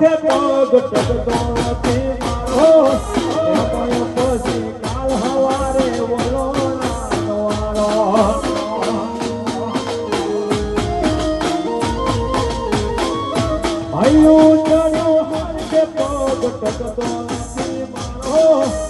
માથે પગ ટકતો નથી મારો. એમાં પછી કાલ હવારે બોલો નાનો હૈયું ચડ્યું હાથે પગ ટકતો નથી મારો.